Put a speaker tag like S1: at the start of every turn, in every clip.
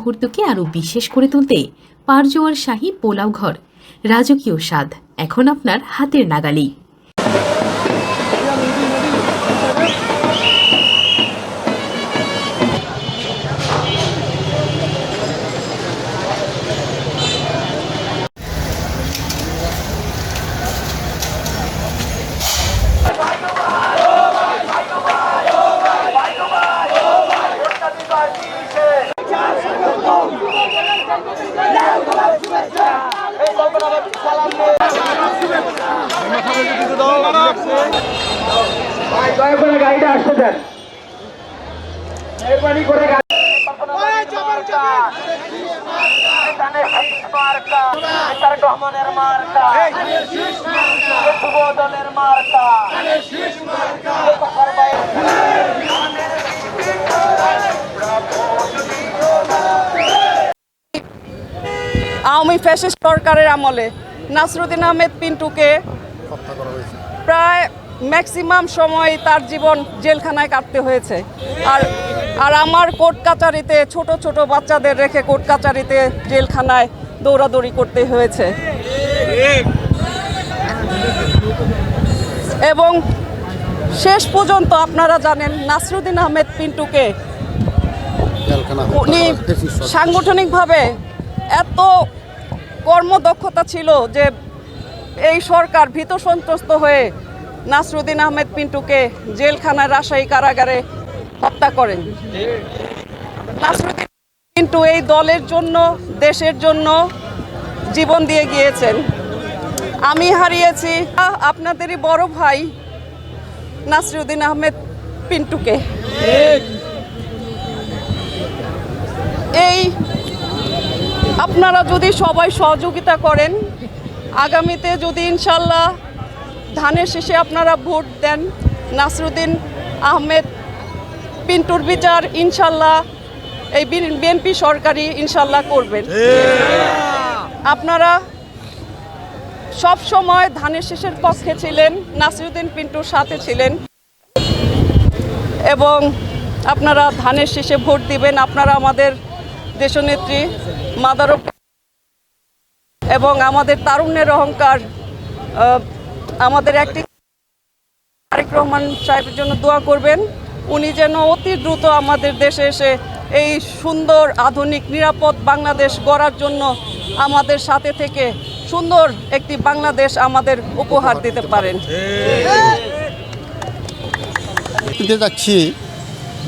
S1: মুহূর্তকে আরও বিশেষ করে তুলতে পারজোয়ার শাহী পোলাও ঘর, রাজকীয় স্বাদ, এখন আপনার হাতের নাগালেই।
S2: দয়া করে গাড়িটা আসতে দেন মার্কা,
S3: আওয়ামী ফ্যাসিস্ট সরকারের আমলে নাসরুদ্দিন আহমেদ পিন্টুকে প্রায় ম্যাক্সিমাম সময় তার জীবন জেলখানায় কাটতে হয়েছে। আর আর আমার কোর্ট কাচারিতে ছোট ছোট বাচ্চাদের রেখে কোর্ট কাচারিতে জেলখানায় দৌড়াদৌড়ি করতে হয়েছে। এবং শেষ পর্যন্ত আপনারা জানেন নাসরুদ্দিন আহমেদ পিন্টুকে উনি সাংগঠনিকভাবে এত কর্মদক্ষতা ছিল যে এই সরকার ভীত সন্ত্রস্ত হয়ে নাসরুদ্দিন আহমেদ পিন্টুকে জেলখানায় রাজশাহী কারাগারে হত্যা করেন। নাসরুদ্দিন পিন্টু এই দলের জন্য, দেশের জন্য জীবন দিয়ে গিয়েছেন। আমি হারিয়েছি আপনাদেরই বড় ভাই নাসরুদ্দিন আহমেদ পিন্টুকে। এই আপনারা যদি সবাই সহযোগিতা করেন, আগামীতে যদি ইনশাল্লাহ ধানের শেষে আপনারা ভোট দেন, নাসরুদ্দিন আহমেদ, পিন্টুর বিচার ইনশাল্লাহ এই বিএনপি সরকারি ইনশাল্লাহ করবেন। আপনারা সব সময় ধানের শেষের পক্ষে ছিলেন, নাসিরুদ্দিন পিন্টুর সাথে ছিলেন এবং আপনারা ধানের শেষে ভোট দিবেন, আপনারা আমাদের দেশনেত্রী মাদার এবং আমাদের তারুণ্যের অহংকার আমাদের একটি তারেক রহমান সাহেবের জন্য দোয়া করবেন। উনি যেন অতি দ্রুত আমাদের দেশে এসে এই সুন্দর, আধুনিক, নিরাপদ বাংলাদেশ গড়ার জন্য আমাদের সাথে থেকে সুন্দর একটি বাংলাদেশ আমাদের উপহার দিতে পারেন।
S4: দিতে যাচ্ছি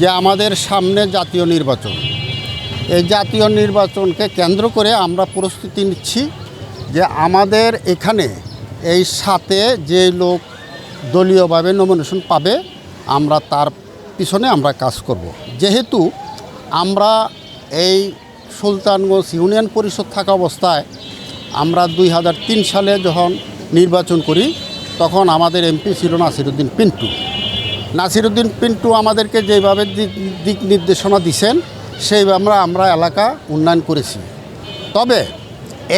S4: যে আমাদের সামনে জাতীয় নির্বাচন। এই জাতীয় নির্বাচনকে কেন্দ্র করে আমরা প্রস্তুতি নিচ্ছি যে আমাদের এখানে এই সাথে যে লোক দলীয়ভাবে নমিনেশন পাবে, আমরা তার পিছনে আমরা কাজ করব। যেহেতু আমরা এই সুলতানগঞ্জ ইউনিয়ন পরিষদ থাকা অবস্থায় আমরা দুই হাজার তিন সালে যখন নির্বাচন করি, তখন আমাদের এমপি ছিল নাসিরুদ্দিন পিন্টু নাসিরুদ্দিন পিন্টু আমাদেরকে যেভাবে দিক দিক নির্দেশনা দিছেন সেইভাবে আমরা আমরা এলাকা উন্নয়ন করেছি। তবে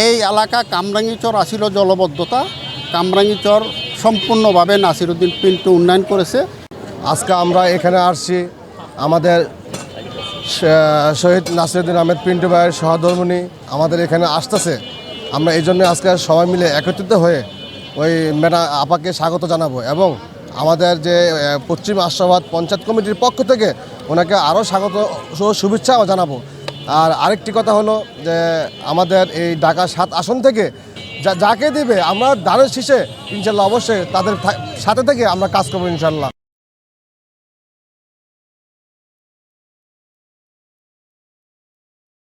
S4: এই এলাকা কামরাঙ্গিচর আসিল জলবদ্ধতা। কামরাঙ্গিচর সম্পূর্ণভাবে নাসিরুদ্দিন পিন্টু উন্নয়ন করেছে।
S5: আজকে আমরা এখানে আসছি আমাদের শহীদ নাসিরুদ্দিন আহমেদ পিন্টু ভাইয়ের সহধর্মিনী আমাদের এখানে আসতেছে। আমরা এই জন্য আজকে সবাই মিলে একত্রিত হয়ে ওই ম্যাডা আপাকে স্বাগত জানাব এবং আমাদের যে পশ্চিম আশাবাদ পঞ্চায়েত কমিটির পক্ষ থেকে ওনাকে আরও স্বাগত শুভেচ্ছাও শুভেচ্ছা জানাব। আর আরেকটি কথা হলো যে আমাদের এই ঢাকা সাত আসন থেকে যা, যাকে দিবে, আমরা দ্বারের শীষে ইনশাল্লাহ অবশ্যই তাদের সাথে থেকে আমরা কাজ করব ইনশাল্লাহ।